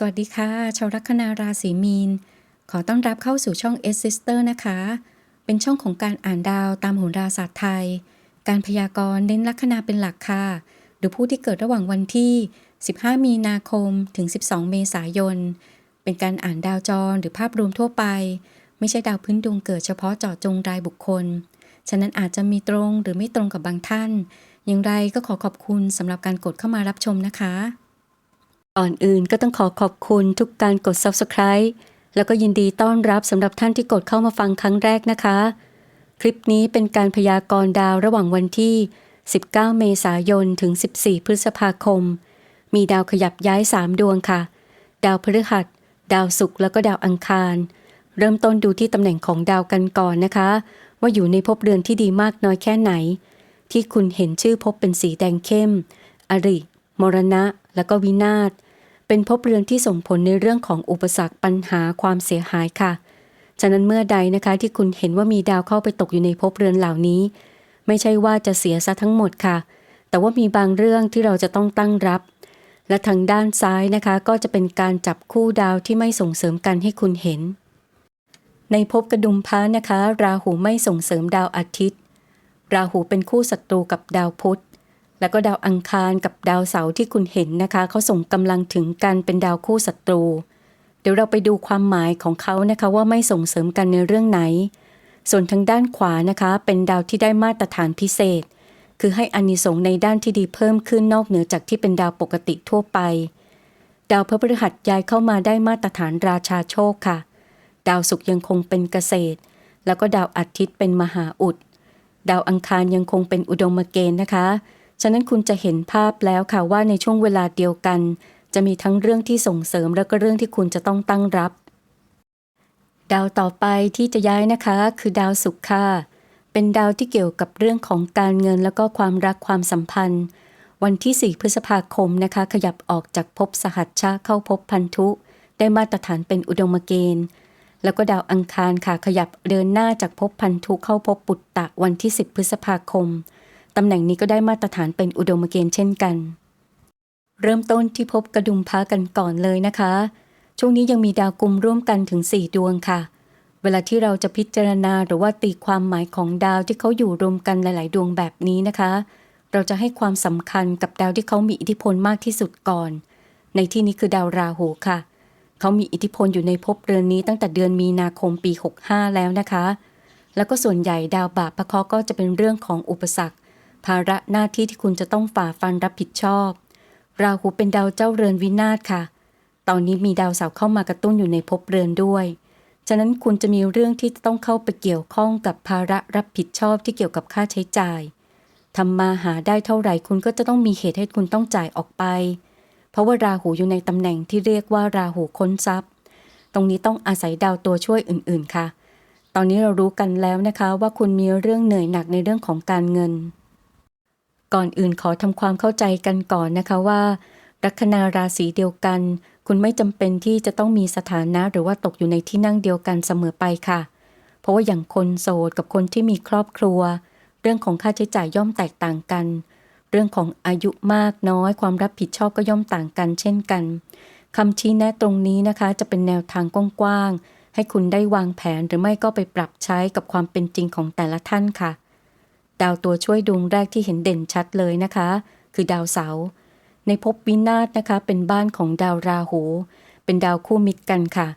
สวัสดีค่ะ ชาวลัคนาราศีมีน ขอต้อนรับเข้าสู่ช่อง S Sister นะคะ เป็นช่องของการอ่านดาวตามโหราศาสตร์ไทย การพยากรณ์เน้นลัคนาเป็นหลักค่ะ หรือผู้ที่เกิดระหว่างวันที่ 15 มีนาคมถึง 12 เมษายน เป็นการอ่านดาวจรหรือภาพรวมทั่วไป ไม่ใช่ดาวพื้นดวงเกิดเฉพาะเจาะจงรายบุคคล ฉะนั้นอาจจะมีตรงหรือไม่ตรงกับบางท่าน อย่างไรก็ขอขอบคุณสำหรับการกดเข้ามารับชมนะคะ ก่อนอื่นก็ต้องขอขอบคุณทุกการกด Subscribe แล้วก็ยินดีต้อนรับสำหรับท่านที่กดเข้ามาฟังครั้งแรกนะคะ คลิปนี้เป็นการพยากรณ์ดาวระหว่างวันที่ 19 เมษายน ถึง 14 พฤษภาคม มีดาวขยับย้าย 3 ดวงค่ะ ดาวพฤหัส ดาวศุกร์แล้วก็ดาวอังคาร เริ่มต้นดูที่ตำแหน่งของดาวกันก่อนนะคะ ว่าอยู่ในภพเรือนที่ดีมากน้อยแค่ไหน ที่คุณเห็นชื่อภพเป็นสีแดงเข้ม อริ มรณะ แล้วก็วินาศ เป็นภพเรือนที่ส่งผลในเรื่องของอุปสรรคปัญหาความเสียหายค่ะ ฉะนั้นเมื่อใดนะคะที่คุณเห็นว่ามีดาวเข้าไปตกอยู่ในภพเรือนเหล่านี้ ไม่ใช่ว่าจะเสียซะทั้งหมดค่ะ แต่ว่ามีบางเรื่องที่เราจะต้องตั้งรับ และทางด้านซ้ายนะคะ ก็จะเป็นการจับคู่ดาวที่ไม่ส่งเสริมกันให้คุณเห็น ในภพกระดุมพระนะคะ ราหูไม่ส่งเสริมดาวอาทิตย์ ราหูเป็นคู่ศัตรูกับดาวพุธ แล้วก็ดาวอังคารกับดาวเสาร์ที่คุณเห็นนะคะเขาส่งกำลังถึงกันเป็นดาวคู่ศัตรู เดี๋ยวเราไปดูความหมายของเขานะคะว่าไม่ส่งเสริมกันในเรื่องไหน ส่วนทางด้านขวานะคะ เป็นดาวที่ได้มาตรฐานพิเศษ คือให้อานิสงส์ในด้านที่ดีเพิ่มขึ้นนอกเหนือจากที่เป็นดาวปกติทั่วไป ดาวพฤหัสย้ายเข้ามาได้มาตรฐานราชาโชคค่ะ ดาวศุกร์ยังคงเป็นเกษตร แล้วก็ดาวอาทิตย์เป็นมหาอุด ดาวอังคารยังคงเป็นอุดมเกณฑ์นะคะ ฉะนั้นคุณจะเห็นภาพแล้วค่ะว่าในช่วงเวลาเดียวกัน จะมีทั้งเรื่องที่ส่งเสริมแล้วก็เรื่องที่คุณจะต้องตั้งรับ ดาวต่อไปที่จะย้ายนะคะ คือดาวศุกร์ค่ะ เป็นดาวที่เกี่ยวกับเรื่องของการเงินแล้วก็ความรักความสัมพันธ์ วันที่ 4 พฤษภาคมนะคะ ขยับออกจากภพสหัชชะเข้าภพพันธุ ได้มาตรฐานเป็นอุดมเกณฑ์แล้วก็ดาวอังคารค่ะขยับเดินหน้าจากภพพันธุเข้าภพปุตตะวันที่ 10 พฤษภาคม ตำแหน่งนี้ก็ได้มาตรฐานเป็นอุดมเกณฑ์เช่นกัน เริ่มต้นที่ภพกระดุมพระกันก่อนเลยนะคะ ช่วงนี้ยังมีดาวกลุ่มร่วมกันถึง 4 ดวงค่ะ เวลาที่เราจะพิจารณาหรือว่าตีความหมายของดาวที่เขาอยู่รวมกันหลาย ๆ ดวงแบบนี้นะคะ เราจะให้ความสำคัญกับดาวที่เขามีอิทธิพลมากที่สุดก่อน ในที่นี้คือดาวราหูค่ะ เขามีอิทธิพลอยู่ในภพเรือนนี้ตั้งแต่เดือนมีนาคมปี 65 แล้วนะคะแล้วก็ส่วนใหญ่ดาวบาปพระเคราะห์ก็จะเป็นเรื่องของอุปสรรค ภาระหน้าที่ที่คุณจะต้องฝ่าฟันรับผิดชอบ ราหูเป็นดาวเจ้าเรือนวินาศค่ะ ตอนนี้มีดาวเสาร์เข้ามากระตุ้นอยู่ในภพเรือนด้วย ฉะนั้นคุณจะมีเรื่องที่จะต้องเข้าไปเกี่ยวข้องกับภาระรับผิดชอบที่เกี่ยวกับค่าใช้จ่ายทำมาหาได้เท่าไหร่คุณก็จะต้องมีเหตุให้คุณต้องจ่ายออกไป เพราะว่าราหูอยู่ในตำแหน่งที่เรียกว่าราหูค้นทรัพย์ ตรงนี้ต้องอาศัยดาวตัวช่วยอื่น ๆ ค่ะ ตอนนี้เรารู้กันแล้วนะคะว่าคุณมีเรื่องเหนื่อยหนักในเรื่องของการเงิน ก่อนอื่นขอทำความเข้าใจกันก่อนนะคะว่า ลัคนาราศีเดียวกัน คุณไม่จำเป็นที่จะต้องมีสถานะหรือว่าตกอยู่ในที่นั่งเดียวกันเสมอไปค่ะ เพราะว่าอย่างคนโสดกับคนที่มีครอบครัว เรื่องของค่าใช้จ่ายย่อมแตกต่างกัน เรื่องของอายุมากน้อยความรับผิดชอบก็ย่อมต่างกันเช่นกันคำชี้แนะตรงนี้นะคะจะเป็นแนวทางกว้างๆให้คุณได้วางแผนหรือไม่ก็ไปปรับใช้กับความเป็นจริงของแต่ละท่านค่ะ ดาวตัวช่วยดวงแรกที่เห็นเด่นชัดเลยนะคะ คือดาวเสาร์ในภพวินาศนะคะ เป็นบ้านของดาวราหู เป็นดาวคู่มิตรกันค่ะ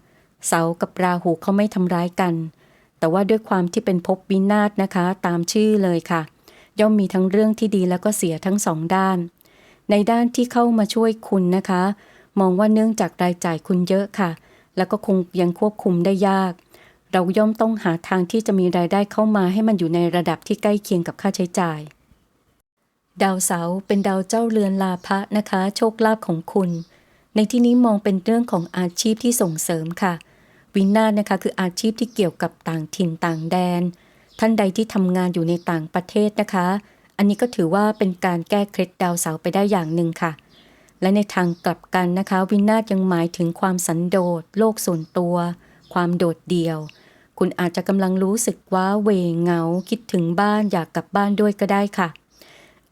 เสากับราหูเขาไม่ทำร้ายกัน แต่ว่าด้วยความที่เป็นภพวินาศนะคะ ตามชื่อเลยค่ะ ย่อมมีทั้งเรื่องที่ดีแล้วก็เสียทั้งสองด้าน ในด้านที่เข้ามาช่วยคุณนะคะ มองว่าเนื่องจากรายจ่ายคุณเยอะค่ะ แล้วก็คงยังควบคุมได้ยาก เราย่อมต้องหาทางที่จะมีรายได้เข้ามาให้มันอยู่ในระดับที่ใกล้เคียงกับค่าใช้จ่าย ดาวเสาร์เป็นดาวเจ้าเรือนลาภะนะคะ โชคลาภของคุณ ในที่นี้มองเป็นเรื่องของอาชีพที่ส่งเสริมค่ะ วินาศนะคะคืออาชีพที่เกี่ยวกับต่างถิ่นต่างแดน ท่านใดที่ทำงานอยู่ในต่างประเทศนะคะ อันนี้ก็ถือว่าเป็นการแก้เคล็ดดาวเสาร์ไปได้อย่างหนึ่งค่ะ และในทางกลับกันนะคะ วินาศยังหมายถึงความสันโดษโลกส่วนตัว ความโดดเดี่ยว คุณอาจจะกำลังรู้สึกว่าเวงเหงาคิดถึงบ้านอยากกลับบ้านด้วยก็ได้ค่ะ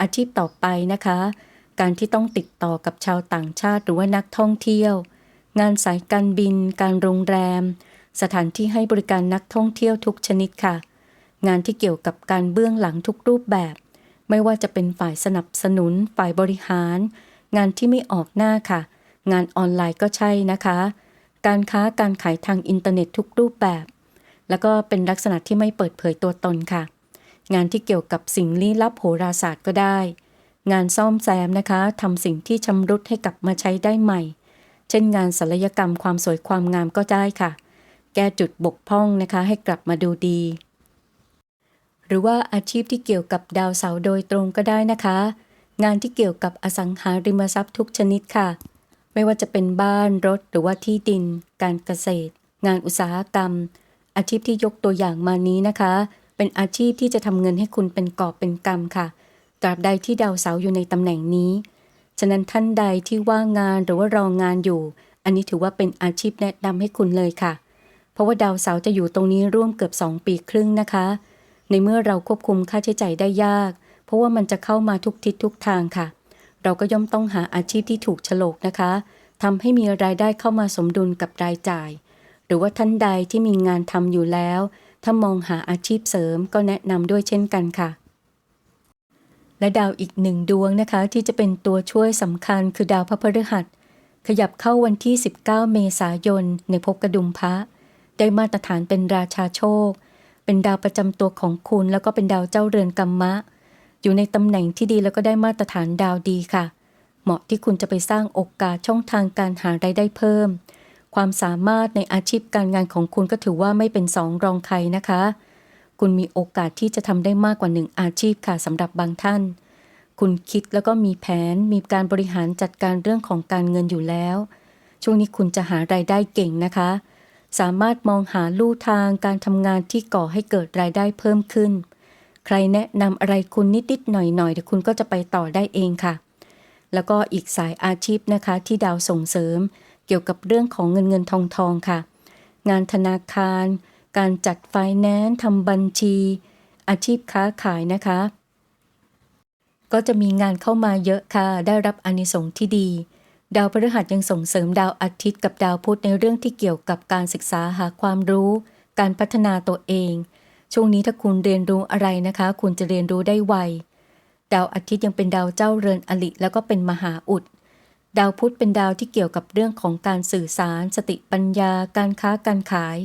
อาชีพต่อไปนะคะ การที่ต้องติดต่อกับชาวต่างชาติหรือว่านักท่องเที่ยว งานสายการบิน การโรงแรม สถานที่ให้บริการนักท่องเที่ยวทุกชนิดค่ะ งานที่เกี่ยวกับการเบื้องหลังทุกรูปแบบ ไม่ว่าจะเป็นฝ่ายสนับสนุน ฝ่ายบริหาร งานที่ไม่ออกหน้าค่ะ งานออนไลน์ก็ใช่นะคะ การค้าการขายทางอินเทอร์เน็ตทุกรูปแบบ แล้วก็เป็นลักษณะที่ไม่เปิดเผยตัวตนค่ะ งานที่เกี่ยวกับสิ่งลี้ลับโหราศาสตร์ก็ได้ งานซ่อมแซมนะคะทำสิ่งที่ชำรุดให้กลับมาใช้ได้ใหม่ เช่นงานศัลยกรรมความสวยความงามก็ได้ค่ะ แก้จุดบกพร่องนะคะให้กลับมาดูดี หรือว่าอาชีพที่เกี่ยวกับดาวเสาร์โดยตรงก็ได้นะคะ งานที่เกี่ยวกับอสังหาริมทรัพย์ทุกชนิดค่ะ ไม่ว่าจะเป็นบ้านรถหรือว่าที่ดิน การเกษตร งานอุตสาหกรรม อาชีพที่ยกตัวอย่างมานี้นะคะ เป็นอาชีพที่จะทำเงินให้คุณเป็นกอบเป็นกำค่ะตราบใดที่ดาวเสาร์อยู่ในตำแหน่งนี้ ฉะนั้นท่านใดที่ว่างงานหรือว่ารองงานอยู่ อันนี้ถือว่าเป็นอาชีพแนะนำให้คุณเลยค่ะ เพราะว่าดาวเสาร์จะอยู่ตรงนี้ร่วมเกือบ 2 ปีครึ่งนะคะ ในเมื่อเราควบคุมค่าใช้จ่ายได้ยาก เพราะว่ามันจะเข้ามาทุกทิศทุกทางค่ะ เราก็ย่อมต้องหาอาชีพที่ถูกฉลกนะคะทำให้มีรายได้เข้ามาสมดุลกับรายจ่าย หรือว่าท่านใดที่มีงานทำอยู่แล้ว ถ้ามองหาอาชีพเสริมก็แนะนำด้วยเช่นกันค่ะ และดาวอีกหนึ่งดวงนะคะ ที่จะเป็นตัวช่วยสำคัญคือดาวพระพฤหัส ขยับเข้าวันที่ 19 เมษายน ในภพกระดุมพระ ได้มาตรฐานเป็นราชาโชค เป็นดาวประจำตัวของคุณ แล้วก็เป็นดาวเจ้าเรือนกรรมะ อยู่ในตำแหน่งที่ดีแล้วก็ได้มาตรฐานดาวดีค่ะ เหมาะที่คุณจะไปสร้างโอกาสช่องทางการหารายได้เพิ่ม ความสามารถในอาชีพการงานของคุณก็ถือว่าไม่เป็นสองรองใครนะคะ คุณมีโอกาสที่จะทำได้มากกว่าหนึ่งอาชีพค่ะสำหรับบางท่าน คุณคิดแล้วก็มีแผนมีการบริหารจัดการเรื่องของการเงินอยู่แล้ว ช่วงนี้คุณจะหารายได้เก่งนะคะ สามารถมองหาลู่ทางการทำงานที่ก่อให้เกิดรายได้เพิ่มขึ้น ใครแนะนำอะไรคุณนิดๆหน่อยๆเดี๋ยวคุณก็จะไปต่อได้เองค่ะ แล้วก็อีกสายอาชีพนะคะที่ดาวส่งเสริม เกี่ยวกับเรื่องของเงินเงินทองทองค่ะ งานธนาคาร การจัดไฟแนนซ์ทำบัญชี อาชีพค้าขายนะคะ ก็จะมีงานเข้ามาเยอะค่ะ ได้รับอานิสงส์ที่ดี ดาวพฤหัสยังส่งเสริมดาวอาทิตย์กับดาวพุธในเรื่องที่เกี่ยวกับการศึกษาหาความรู้ การพัฒนาตัวเอง ช่วงนี้ถ้าคุณเรียนรู้อะไรนะคะ คุณจะเรียนรู้ได้ไวดาวอาทิตย์ยังเป็นดาวเจ้าเรือนอลิแล้วก็เป็นมหาอุด ดาวพุธเป็นดาวที่เกี่ยวกับเรื่องของการสื่อสาร สติปัญญา การค้าการขาย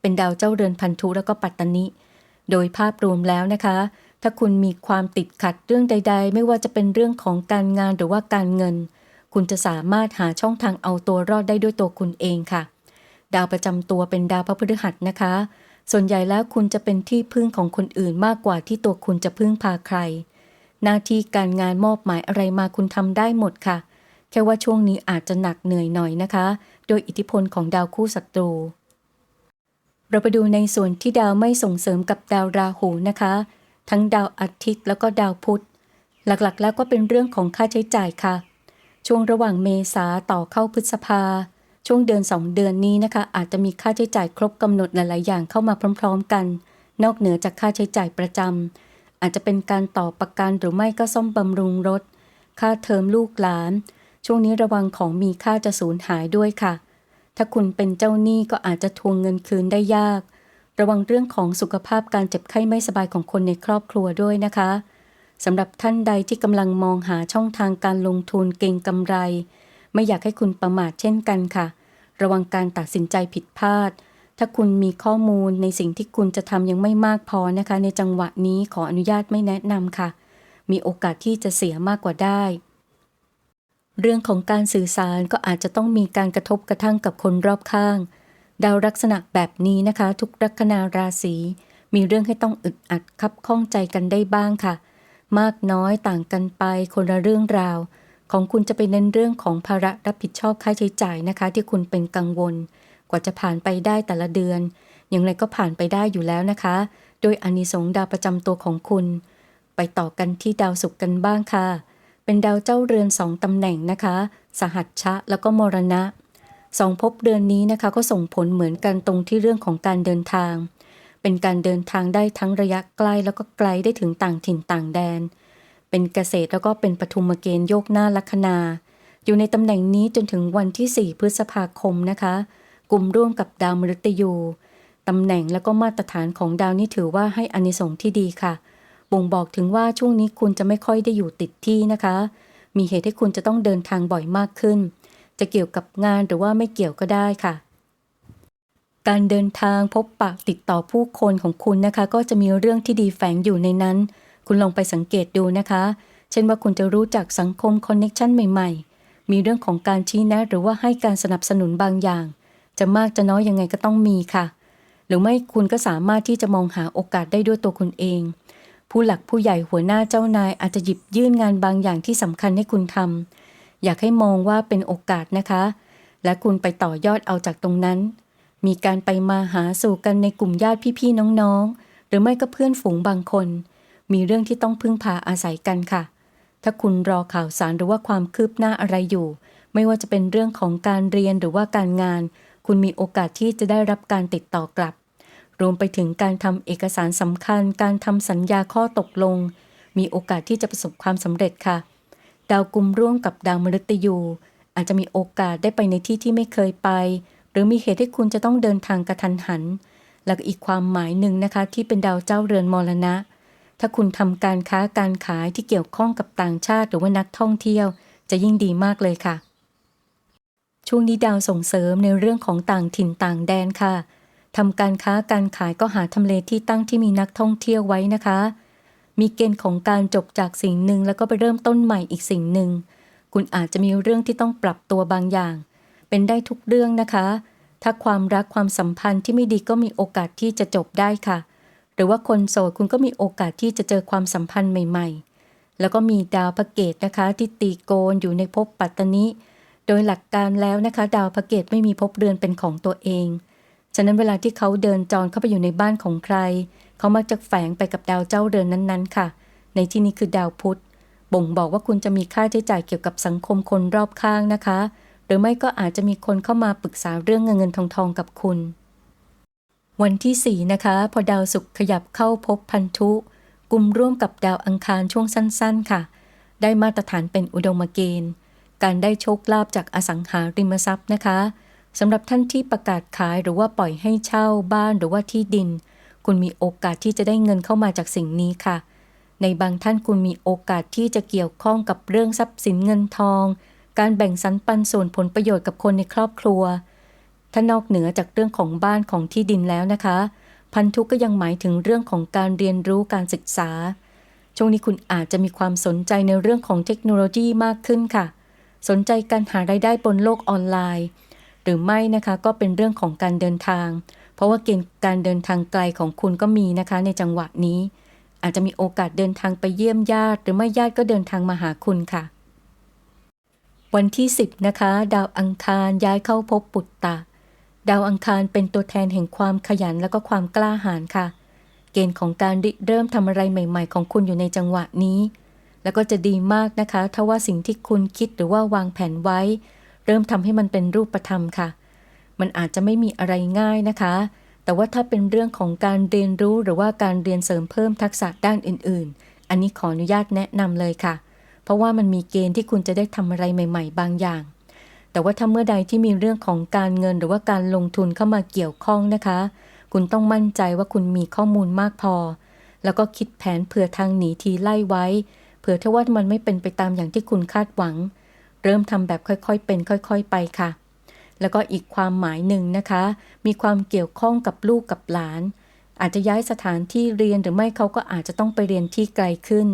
เป็นดาวเจ้าเรือนพันธุแล้วก็ปัตตนิ โดยภาพรวมแล้วนะคะ ถ้าคุณมีความติดขัดเรื่องใด ๆ ไม่ว่าจะเป็นเรื่องของการงานหรือว่าการเงิน คุณจะสามารถหาช่องทางเอาตัวรอดได้ด้วยตัวคุณเองค่ะ ดาวประจำตัวเป็นดาวพระพฤหัสนะคะ ส่วนใหญ่แล้วคุณจะเป็นที่พึ่งของคนอื่นมากกว่าที่ตัวคุณจะพึ่งพาใคร หน้าที่การงานมอบหมายอะไรมาคุณทำได้หมดค่ะ แค่ว่าช่วงนี้อาจจะหนักเหนื่อยหน่อยนะคะ โดยอิทธิพลของดาวคู่ศัตรู เราไปดูในส่วนที่ดาวไม่ส่งเสริมกับดาวราหูนะคะ ทั้งดาวอาทิตย์แล้วก็ดาวพุธ หลักๆ แล้วก็เป็นเรื่องของค่าใช้จ่ายค่ะ ช่วงระหว่างเมษาต่อเข้าพฤษภา ช่วงเดือน 2 เดือนนี้นะคะ อาจจะมีค่าใช้จ่ายครบกำหนดหลายๆ อย่างเข้ามาพร้อม ๆ กัน นอกเหนือจากค่าใช้จ่ายประจำอาจจะเป็นการต่อประกันหรือไม่ก็ซ่อมบำรุงรถ ค่าเทอมลูกหลาน ช่วงนี้ระวังของมีค่าจะสูญหายด้วยค่ะ ถ้าคุณเป็นเจ้าหนี้ก็อาจจะทวงเงินคืนได้ยาก ระวังเรื่องของสุขภาพการเจ็บไข้ไม่สบายของคนในครอบครัวด้วยนะคะสำหรับท่านใดที่กำลังมองหาช่องทางการลงทุนเก่งกำไร ไม่อยากให้คุณประมาทเช่นกันค่ะ ระวังการตัดสินใจผิดพลาด ถ้าคุณมีข้อมูลในสิ่งที่คุณจะทำยังไม่มากพอนะคะ ในจังหวะนี้ขออนุญาตไม่แนะนำค่ะ มีโอกาสที่จะเสียมากกว่าได้ เรื่องของการสื่อสารก็อาจจะต้องมีการกระทบกระทั่งกับคนรอบข้าง ดาวลักษณะแบบนี้นะคะ ทุกลัคนาราศีมีเรื่องให้ต้องอึดอัดคับข้องใจกันได้บ้างค่ะ มากน้อยต่างกันไปคนละเรื่องราว ของคุณจะไปเน้นเรื่องของภาระรับผิดชอบค่าใช้จ่ายนะคะ ที่คุณเป็นกังวล กว่าจะผ่านไปได้แต่ละเดือน อย่างไรก็ผ่านไปได้อยู่แล้วนะคะ โดยอานิสงส์ดาวประจำตัวของคุณ ไปต่อกันที่ดาวศุกร์กันบ้างค่ะ เป็นดาวเจ้าเรือนสองตำแหน่งนะคะ สหัชชะแล้วก็มรณะสองภพเดือนนี้นะคะก็ส่งผลเหมือนกันตรงที่เรื่องของการเดินทาง เป็นการเดินทางได้ทั้งระยะใกล้แล้วก็ไกลได้ถึงต่างถิ่นต่างแดน เป็นเกษตรแล้วก็เป็นปฐุมเกณฑ์โยกหน้าลัคนา อยู่ในตำแหน่งนี้จนถึงวันที่ 4 พฤษภาคมนะคะกลุ่มร่วมกับดาวมฤตยูตำแหน่งและก็มาตรฐานของดาวนี้ถือว่าให้อานิสงส์ที่ดีค่ะ บ่งบอกถึงว่าช่วงนี้คุณจะไม่ค่อยได้อยู่ติดที่นะคะ มีเหตุให้คุณจะต้องเดินทางบ่อยมากขึ้น จะเกี่ยวกับงานหรือว่าไม่เกี่ยวก็ได้ค่ะ การเดินทางพบปะติดต่อผู้คนของคุณนะคะ ก็จะมีเรื่องที่ดีแฝงอยู่ในนั้น คุณลองไปสังเกตดูนะคะ เช่นว่าคุณจะรู้จักสังคมคอนเน็ชันใหม่ ๆ มีเรื่องของการชี้แนะหรือว่าให้การสนับสนุนบางอย่าง จะมากจะน้อยยังไงก็ต้องมีค่ะ หรือไม่คุณก็สามารถที่จะมองหาโอกาสได้ด้วยตัวคุณเอง ผู้หลักผู้ใหญ่หัวหน้าเจ้านายอาจจะหยิบยื่นงานบางอย่างที่สำคัญให้คุณทำอยากให้มองว่าเป็นโอกาสนะคะ และคุณไปต่อยอดเอาจากตรงนั้น มีการไปมาหาสู่กันในกลุ่มญาติพี่ๆน้องๆ หรือไม่ก็เพื่อนฝูงบางคน มีเรื่องที่ต้องพึ่งพาอาศัยกันค่ะ ถ้าคุณรอข่าวสารหรือว่าความคืบหน้าอะไรอยู่ ไม่ว่าจะเป็นเรื่องของการเรียนหรือว่าการงาน คุณมีโอกาสที่จะได้รับการติดต่อกลับ รวมไปถึงการทำเอกสารสำคัญ การทำสัญญาข้อตกลง มีโอกาสที่จะประสบความสำเร็จค่ะ ดาวกลุ่มร่วมกับดาวมฤตยู อาจจะมีโอกาสได้ไปในที่ที่ไม่เคยไป หรือมีเหตุให้คุณจะต้องเดินทางกระทันหัน และก็อีกความหมายหนึ่งนะคะ ที่เป็นดาวเจ้าเรือนมรณะ ถ้าคุณทำการค้าการขายที่เกี่ยวข้องกับต่างชาติ หรือว่านักท่องเที่ยว จะยิ่งดีมากเลยค่ะ ช่วงนี้ดาวส่งเสริมในเรื่องของต่างถิ่นต่างแดนค่ะ ทำการค้าการขายก็หาทำเลที่ตั้งที่มีนักท่องเที่ยวไว้นะคะ มีเกณฑ์ของการจบจากสิ่งหนึ่งแล้วก็ไปเริ่มต้นใหม่อีกสิ่งหนึ่ง คุณอาจจะมีเรื่องที่ต้องปรับตัวบางอย่าง เป็นได้ทุกเรื่องนะคะ ถ้าความรักความสัมพันธ์ที่ไม่ดีก็มีโอกาสที่จะจบได้ค่ะ หรือว่าคนโสดคุณก็มีโอกาสที่จะเจอความสัมพันธ์ใหม่ ๆ แล้วก็มีดาวพระเกตนะคะ ที่ตีโกนอยู่ในภพปัตตนิโดยหลักการแล้วนะคะ ดาวพระเกตไม่มีภพเรือนเป็นของตัวเอง นั้นเวลาที่เขาเดินจรเข้าไปอยู่ในบ้านของใคร เขามักจะแฝงไปกับดาวเจ้าเรือนนั้นๆ ค่ะ ในที่นี้คือดาวพุธ บ่งบอกว่าคุณจะมีค่าใช้จ่ายเกี่ยวกับสังคมคนรอบข้างนะคะ หรือไม่ก็อาจจะมีคนเข้ามาปรึกษาเรื่องเงินเงินทองทองกับคุณ วันที่ 4 นะคะ พอดาวศุกร์ขยับเข้าพบพันธุกลุ่มร่วมกับดาวอังคารช่วงสั้นๆ ค่ะ ได้มาตรฐานเป็นอุดมเกณฑ์ การได้โชคลาภจากอสังหาริมทรัพย์นะคะ สำหรับท่านที่ประกาศขายหรือว่าปล่อยให้เช่าบ้านหรือว่าที่ดิน คุณมีโอกาสที่จะได้เงินเข้ามาจากสิ่งนี้ค่ะ ในบางท่านคุณมีโอกาสที่จะเกี่ยวข้องกับเรื่องทรัพย์สินเงินทอง การแบ่งสรรปันส่วนผลประโยชน์กับคนในครอบครัว ถ้านอกเหนือจากเรื่องของบ้านของที่ดินแล้วนะคะ พันธุก็ยังหมายถึงเรื่องของการเรียนรู้การศึกษา ช่วงนี้คุณอาจจะมีความสนใจในเรื่องของเทคโนโลยีมากขึ้นค่ะ สนใจการหารายได้บนโลกออนไลน์ หรือไม่นะคะก็เป็นเรื่องของการเดินทาง เพราะว่าเกณฑ์การเดินทางไกลของคุณก็มีนะคะ ในจังหวะนี้ อาจจะมีโอกาสเดินทางไปเยี่ยมญาติ หรือไม่ญาติก็เดินทางมาหาคุณค่ะ วันที่ 10 นะคะ ดาวอังคารย้ายเข้าพบปุตตะ ดาวอังคารเป็นตัวแทนแห่งความขยันและก็ความกล้าหาญค่ะ เกณฑ์ของการริเริ่มทำอะไรใหม่ ๆ ของคุณอยู่ในจังหวะนี้ แล้วก็จะดีมากนะคะถ้าว่าสิ่งที่คุณคิดหรือว่าวางแผนไว้ เริ่มทำให้มันเป็นรูปธรรมค่ะ มันอาจจะไม่มีอะไรง่ายนะคะ แต่ว่าถ้าเป็นเรื่องของการเรียนรู้หรือว่าการเรียนเสริมเพิ่มทักษะด้านอื่น ๆ อันนี้ขออนุญาตแนะนำเลยค่ะ เพราะว่ามันมีเกณฑ์ที่คุณจะได้ทำอะไรใหม่ ๆ บางอย่าง แต่ว่าถ้าเมื่อใดที่มีเรื่องของการเงินหรือว่าการลงทุนเข้ามาเกี่ยวข้องนะคะ คุณต้องมั่นใจว่าคุณมีข้อมูลมากพอ แล้วก็คิดแผนเผื่อทางหนีทีไล่ไว้ เผื่อถ้าว่ามันไม่เป็นไปตามอย่างที่คุณคาดหวัง เริ่มทำแบบค่อยๆเป็นค่อยๆไปค่ะ แล้วก็อีกความหมายหนึ่งนะคะ มีความเกี่ยวข้องกับลูกกับหลาน อาจจะย้ายสถานที่เรียนหรือไม่เขาก็อาจจะต้องไปเรียนที่ไกลขึ้น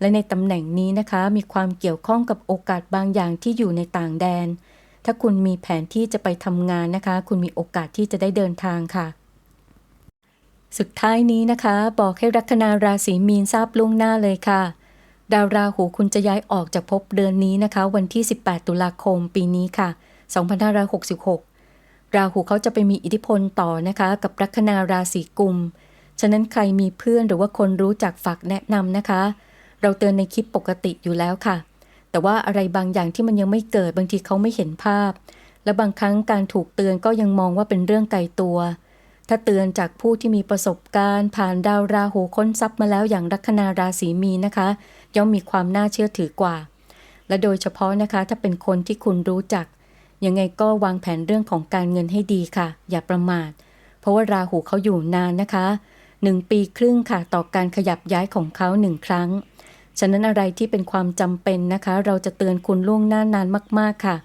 และในตำแหน่งนี้นะคะ มีความเกี่ยวข้องกับโอกาสบางอย่างที่อยู่ในต่างแดน ถ้าคุณมีแผนที่จะไปทำงานนะคะ คุณมีโอกาสที่จะได้เดินทางค่ะสุดท้ายนี้นะคะ บอกให้ลัคนาราศีมีนทราบล่วงหน้าเลยค่ะ ดาวราหูคุณจะย้ายออกจากภพเดือนนี้นะคะ วันที่ 18 ตุลาคมปีนี้ค่ะ 2566 ราหูเขาจะไปมีอิทธิพลต่อนะคะ กับลัคนาราศีกุม ฉะนั้นใครมีเพื่อนหรือว่าคนรู้จักฝากแนะนำนะคะ เราเตือนในคลิปปกติอยู่แล้วค่ะ แต่ว่าอะไรบางอย่างที่มันยังไม่เกิดบางทีเขาไม่เห็นภาพ และบางครั้งการถูกเตือนก็ยังมองว่าเป็นเรื่องไกลตัว ถ้าเตือนจากผู้ที่มีประสบการณ์ ผ่านดาวราหูค้นทรัพย์มาแล้วอย่างลัคนาราศีมีนนะคะ ย่อมมีความน่าเชื่อถือกว่า และโดยเฉพาะนะคะถ้าเป็นคนที่คุณรู้จัก ยังไงก็วางแผนเรื่องของการเงินให้ดีค่ะ อย่าประมาท เพราะว่าราหูเขาอยู่นานนะคะหนึ่งปีครึ่งค่ะต่อการขยับย้ายของเขาหนึ่งครั้ง ฉะนั้นอะไรที่เป็นความจำเป็นนะคะ เราจะเตือนคุณล่วงหน้านานมากๆค่ะ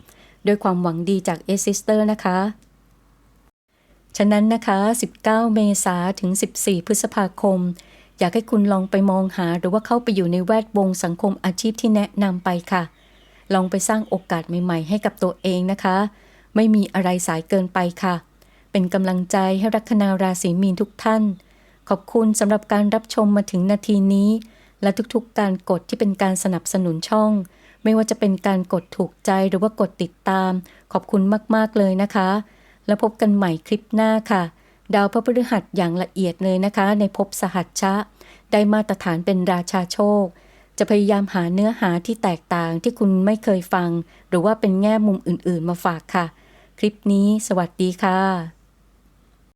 ด้วยความหวังดีจากเอซิสเตอร์นะคะ ฉะนั้นนะคะ 19 เมษาถึง 14 พฤษภาคม อยากให้คุณลองไปมองหาหรือว่าเข้าไปอยู่ในแวดวงสังคมอาชีพที่แนะนำไปค่ะ ลองไปสร้างโอกาสใหม่ ๆ ให้กับตัวเองนะคะ ไม่มีอะไรสายเกินไปค่ะ เป็นกำลังใจให้ลัคนาราศีมีนทุกท่าน ขอบคุณสำหรับการรับชมมาถึงนาทีนี้ และทุกๆ การกดที่เป็นการสนับสนุนช่อง ไม่ว่าจะเป็นการกดถูกใจหรือว่ากดติดตาม ขอบคุณมากๆเลยนะคะ แล้วพบกันใหม่คลิปหน้าค่ะ ดาวพระพฤหัสอย่างละเอียดเลยนะคะ ในภพสหัชชะ ได้มาตรฐานเป็นราชาโชค จะพยายามหาเนื้อหาที่แตกต่างที่คุณไม่เคยฟัง หรือว่าเป็นแง่มุมอื่นๆมาฝากค่ะ คลิปนี้สวัสดีค่ะ